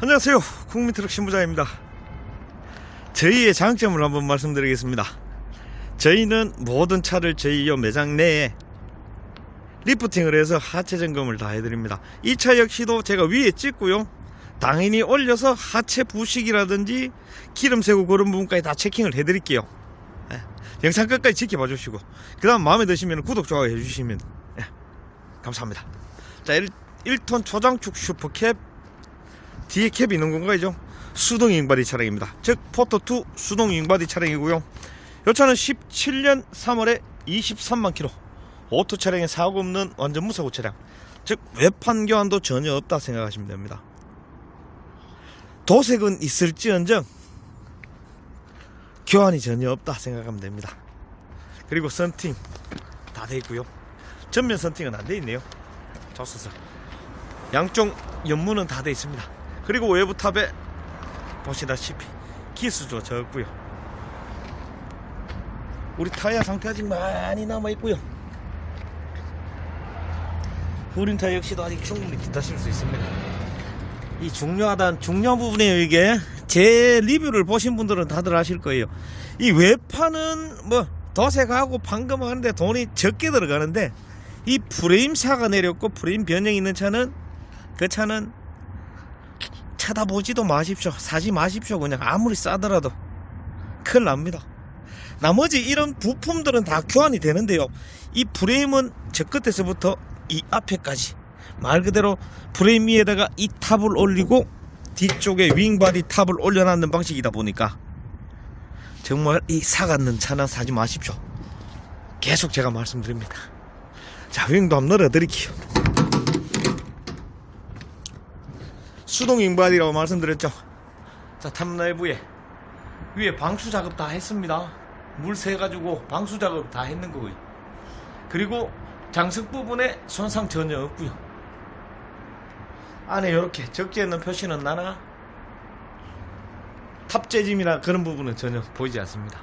안녕하세요. 국민트럭 신부장입니다. 저희의 장점을 한번 말씀드리겠습니다. 저희는 모든 차를 저희 이 매장 내에 리프팅을 해서 하체 점검을 다 해드립니다. 이 차 역시도 제가 위에 찍고요. 당연히 올려서 하체 부식이라든지 기름 새고 그런 부분까지 다 체킹을 해드릴게요. 예, 영상 끝까지 지켜봐 주시고 그 다음 마음에 드시면 구독, 좋아요 해주시면 예, 감사합니다. 자 1, 1톤 초장축 슈퍼캡 뒤에 캡이 있는 건가요? 수동 윙바디 차량입니다. 즉 포토2 수동 윙바디 차량이고요. 이 차는 17년 3월에 23만 킬로 오토 차량에 사고 없는 완전 무사고 차량. 즉 외판 교환도 전혀 없다 생각하시면 됩니다. 도색은 있을지언정 교환이 전혀 없다 생각하면 됩니다. 그리고 선팅 다 돼 있고요. 전면 선팅은 안 돼 있네요. 조수석 양쪽 연문은 다 돼 있습니다. 그리고 외부 탑에 보시다시피 기수조 적고요. 우리 타이어 상태 아직 많이 남아 있고요. 후륜 타이어 역시도 아직 충분히 기타실 수 있습니다. 이 중요하단 중요 부분이에요 이게 제 리뷰를 보신 분들은 다들 아실 거예요. 이 외판은 뭐 도색하고 판금하는데 돈이 적게 들어가는데 이 프레임사가 내렸고 프레임 변형이 있는 차는 그 차는 쳐다보지도 마십시오. 사지 마십시오. 그냥 아무리 싸더라도 큰일 납니다. 나머지 이런 부품들은 다 교환이 되는데요. 이 프레임은 저 끝에서부터 이 앞에까지 말 그대로 프레임 위에다가 이 탑을 올리고 뒤쪽에 윙바디 탑을 올려놨는 방식이다 보니까 정말 이 사갔는 차는 사지 마십시오. 계속 제가 말씀드립니다. 자, 윙도 한번 넣어드릴게요. 수동 윙바디라고 말씀드렸죠. 자, 탑내부에 위에 방수 작업 다 했습니다. 물 새가지고 방수 작업 다 했는 거고요. 그리고 장석 부분에 손상 전혀 없고요. 안에 이렇게 적재 있는 표시는 나나 탑재짐이나 그런 부분은 전혀 보이지 않습니다.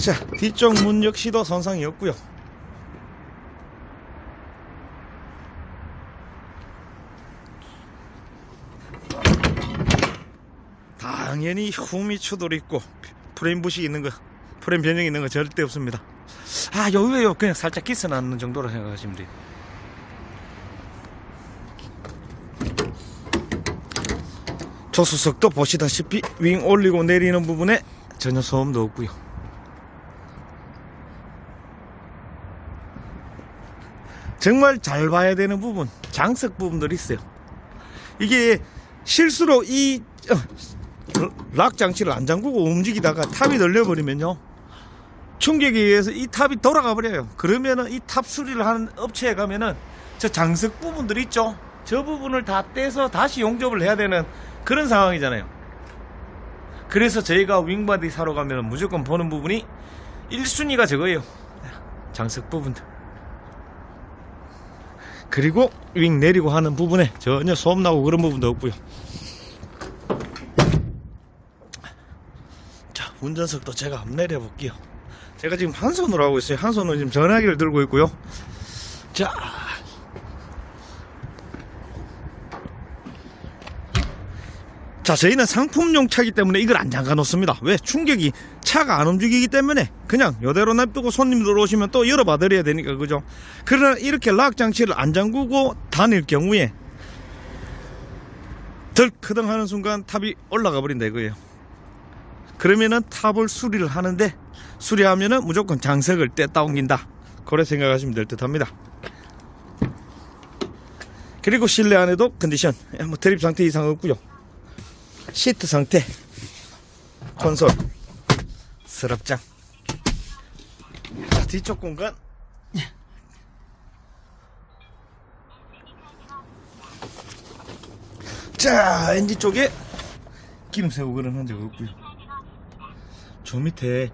자, 뒤쪽 문 역시도 손상이 없고요. 당연히 후미 추돌 있고 프레임 부식 있는 거, 프레임 변형 있는 거 절대 없습니다. 아, 여기에요. 그냥 살짝 기스 나는 정도로 생각하시면 돼요. 조수석도 보시다시피 윙 올리고 내리는 부분에 전혀 소음도 없고요. 정말 잘 봐야 되는 부분, 장석 부분들이 있어요. 이게 실수로 이 어, 락 장치를 안 잠그고 움직이다가 탑이 늘려버리면요. 충격에 의해서 이 탑이 돌아가 버려요. 그러면은 이 탑 수리를 하는 업체에 가면은 저 장석 부분들 있죠. 저 부분을 다 떼서 다시 용접을 해야 되는 그런 상황이잖아요. 그래서 저희가 윙바디 사러 가면 무조건 보는 부분이 1순위가 저거예요. 장석 부분들. 그리고 윙 내리고 하는 부분에 전혀 소음 나고 그런 부분도 없고요. 자, 운전석도 제가 한번 내려 볼게요. 제가 지금 한 손으로 하고 있어요. 한 손으로 지금 전화기를 들고 있고요. 자. 자, 저희는 상품용 차기 때문에 이걸 안 잠가 놓습니다. 왜? 충격이 차가 안 움직이기 때문에 그냥 이대로 냅두고 손님들 오시면 또 열어봐 드려야 되니까, 그죠? 그러나 이렇게 락 장치를 안 잠그고 다닐 경우에 덜크덩 하는 순간 탑이 올라가 버린다 이거예요. 그러면은 탑을 수리를 하는데 수리하면은 무조건 장석을 뗐다 옮긴다. 그래 생각하시면 될 듯 합니다. 그리고 실내 안에도 컨디션, 뭐 드립 상태 이상 없고요. 시트 상태, 콘솔, 서랍장. 자, 뒤쪽 공간. 자, 엔진 쪽에 기름 새고 그런 흔적 없고요. 저 밑에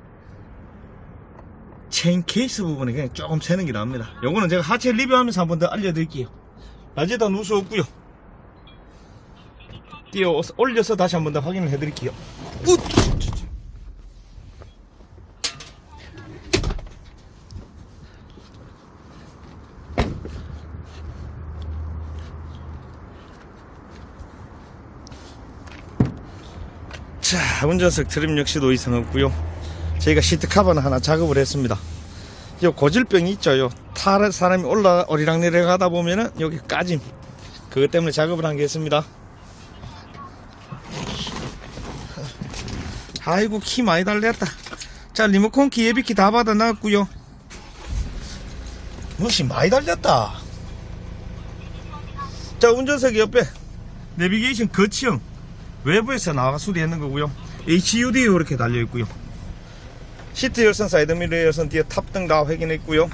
체인 케이스 부분에 그냥 조금 새는 게 나옵니다. 요거는 제가 하체 리뷰하면서 한 번 더 알려드릴게요. 낮에다 누수 없고요. 띄워 올려서 다시 한 번 더 확인을 해드릴게요. 자, 운전석 트림 역시도 이상 없고요. 저희가 시트 카바는 하나 작업을 했습니다. 요 고질병이 있죠. 요 타는 사람이 올라 오리락 내려가다 보면은 여기 까짐. 그것 때문에 작업을 한 게 있습니다. 아이고 키 많이 달렸다. 자 리모컨 키 예비키 다 받아놨고요. 무시 많이 달렸다. 자 운전석 옆에 내비게이션 거치형 외부에서 나와 수리했는 거고요. HUD 이렇게 달려있고요. 시트 열선 사이드미러 열선 뒤에 탑등 다 확인했고요.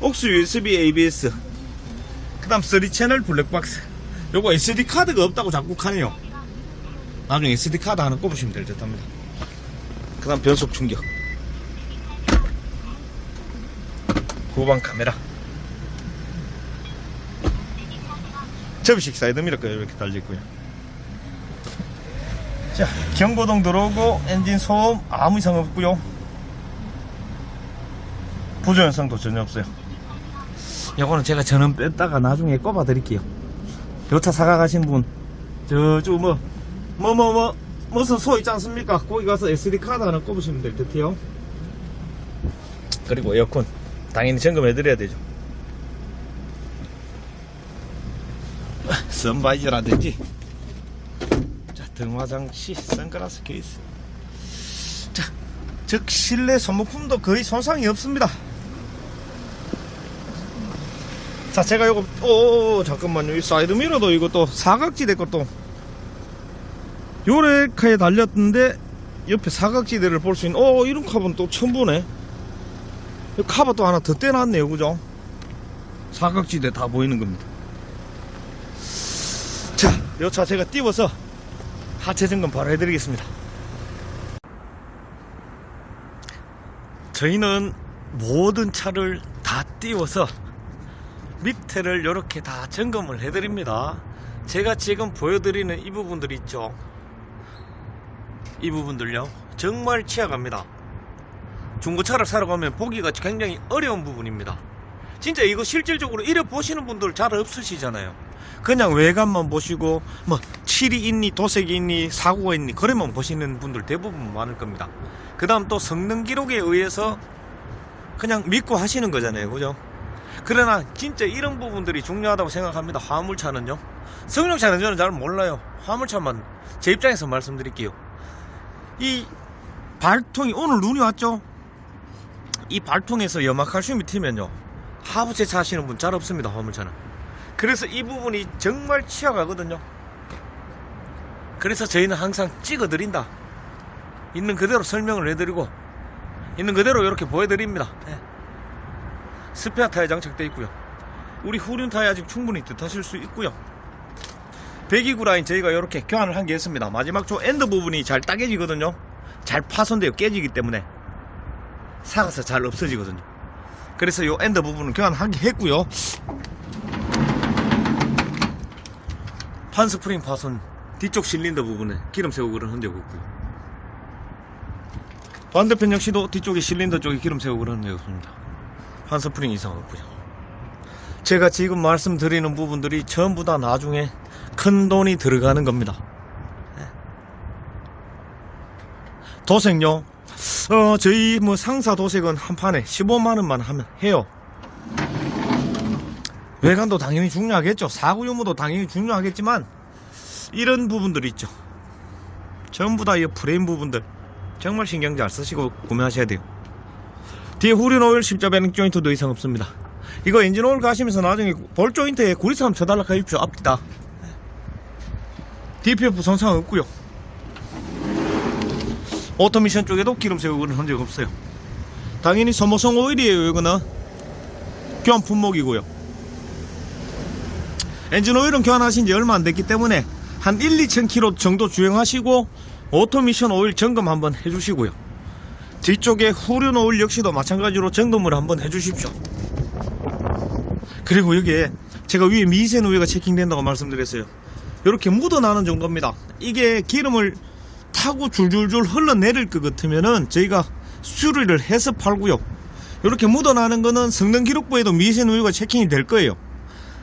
옥수 USB ABS 그 다음 3채널 블랙박스. 요거 SD 카드가 없다고 자꾸 하네요. 나중에 SD 카드 하나 꼽으시면 될 듯 합니다 그 다음 변속 충격. 후방 카메라. 접이식 사이드미러가 이렇게 달려있고요. 자 경고등 들어오고 엔진 소음 아무 이상 없고요. 부조연성도 전혀 없어요. 요거는 제가 전원 뺐다가 나중에 꼽아 드릴게요. 요 차 사가 가신 분. 저쪽 뭐 뭐 뭐뭐 무슨 소 있지 않습니까? 거기 가서 SD 카드 하나 꼽으시면 될 듯해요. 그리고 에어컨. 당연히 점검해 드려야 되죠. 선바이저라든지. 자 등화장치 선글라스 케이스. 자즉 실내 소모품도 거의 손상이 없습니다. 자 제가 요거 오 잠깐만요. 이 사이드 미러도 이것도 사각지대 것도 요레카에 달렸는데 옆에 사각지대를 볼 수 있는 오 이런 카본 또 처음 보네 이 카바 또 하나 더 떼놨네요 그죠 사각지대 다 보이는 겁니다 자, 요차 제가 띄워서 하체 점검 바로 해드리겠습니다. 저희는 모든 차를 다 띄워서 밑에를 이렇게 다 점검을 해드립니다. 제가 지금 보여드리는 이 부분들 있죠. 이 부분들요. 정말 취약합니다. 중고차를 사러 가면 보기가 굉장히 어려운 부분입니다. 진짜 이거 실질적으로 이래 보시는 분들 잘 없으시잖아요. 그냥 외관만 보시고 뭐 칠이 있니 도색이 있니 사고가 있니 그래만 보시는 분들 대부분 많을 겁니다. 그 다음 또 성능 기록에 의해서 그냥 믿고 하시는 거잖아요. 그죠? 그러나 진짜 이런 부분들이 중요하다고 생각합니다. 화물차는요. 성능차는 저는 잘 몰라요. 화물차만 제 입장에서 말씀드릴게요. 이 발통이 오늘 눈이 왔죠? 이 발통에서 염화칼슘이 튀면요. 하부 세차 하시는 분 잘 없습니다. 화물차는. 그래서 이 부분이 정말 취약하거든요. 그래서 저희는 항상 찍어 드린다. 있는 그대로 설명을 해드리고 있는 그대로 이렇게 보여드립니다. 예. 스페어 타이어 장착되어 있고요. 우리 후륜 타이어 아직 충분히 뜻하실 수 있고요. 배기구 라인 저희가 이렇게 교환을 한 게 있습니다. 마지막 저 엔드 부분이 잘 따개지거든요. 잘 파손되어 깨지기 때문에 사가서 잘 없어지거든요. 그래서 요 엔드 부분은 교환한 게 했고요. 판스프링 파손 뒤쪽 실린더 부분에 기름 그런 흔적 없고요. 반대편 역시도 뒤쪽에 실린더 쪽에 기름 그런 흔적 없습니다. 판스프링 이상 없고요. 제가 지금 말씀드리는 부분들이 전부 다 나중에 큰 돈이 들어가는 겁니다. 네. 도색요. 어, 저희 뭐 상사 도색은 한 판에 15만원만 하면 해요. 외관도 당연히 중요하겠죠. 사고 유무도 당연히 중요하겠지만, 이런 부분들이 있죠. 전부 다 이 프레임 부분들. 정말 신경 잘 쓰시고 구매하셔야 돼요. 뒤에 후륜 오일 십자 배능 조인트도 이상 없습니다. 이거 엔진 오일 가시면서 나중에 볼 조인트에 구리삼 쳐달라 하십시오. 앞뒤다. DPF 손상 없고요. 오토미션 쪽에도 기름 세우고는 한적 없어요. 당연히 소모성 오일이에요. 이거는 교환 품목이고요. 엔진 오일은 교환하신 지 얼마 안 됐기 때문에 한 1, 2천 킬로 정도 주행하시고 오토미션 오일 점검 한번 해주시고요. 뒤쪽에 후륜 오일 역시도 마찬가지로 점검을 한번 해주십시오. 그리고 여기에 제가 위에 미세노 오일가 체킹된다고 말씀드렸어요. 이렇게 묻어나는 정도입니다. 이게 기름을 타고 줄줄줄 흘러내릴 것 같으면은 저희가 수리를 해서 팔고요. 이렇게 묻어나는 거는 성능 기록부에도 미세 누유가 체킹이 될 거예요.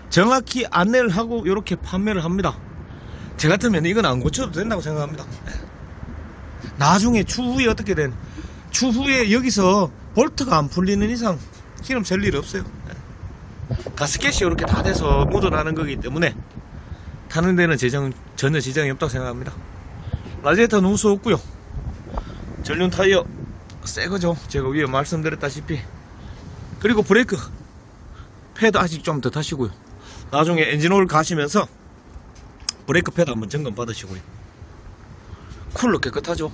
정확히 안내를 하고 이렇게 판매를 합니다. 제 같으면 이건 안 고쳐도 된다고 생각합니다. 나중에 추후에 어떻게 된 추후에 여기서 볼트가 안 풀리는 이상 기름 잴일 없어요 가스켓이 이렇게 다 돼서 묻어나는 거기 때문에 타는 데는 제장, 전혀 지장이 없다고 생각합니다. 라디에이터 누수 없고요. 전륜 타이어 새 거죠. 제가 위에 말씀드렸다시피. 그리고 브레이크 패드 아직 좀 더 타시고요. 나중에 엔진오일 가시면서 브레이크 패드 한번 점검 받으시고요. 쿨러 깨끗하죠.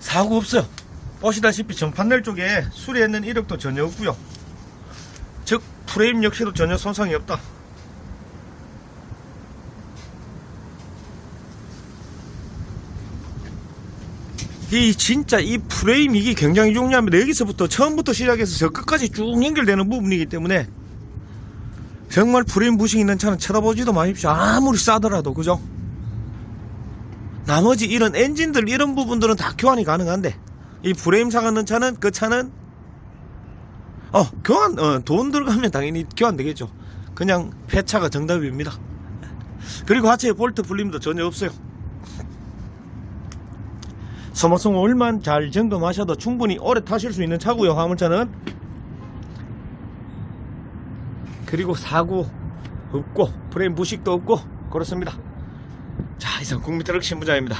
사고 없어요. 보시다시피 전 판넬 쪽에 수리했는 이력도 전혀 없고요. 즉 프레임 역시도 전혀 손상이 없다. 이 진짜 이 프레임 이게 굉장히 중요합니다. 여기서부터 처음부터 시작해서 저 끝까지 쭉 연결되는 부분이기 때문에 정말 프레임 부식 있는 차는 쳐다보지도 마십시오. 아무리 싸더라도 그죠? 나머지 이런 엔진들 이런 부분들은 다 교환이 가능한데 이 프레임 상하는 차는 그 차는 어 교환 어, 돈 들어가면 당연히 교환 되겠죠. 그냥 폐차가 정답입니다. 그리고 하체에 볼트 풀림도 전혀 없어요. 소모성 오일만 잘 점검하셔도 충분히 오래 타실 수 있는 차고요 화물차는. 그리고 사고 없고 프레임 부식도 없고 그렇습니다. 자 이상 국민트럭 신부장입니다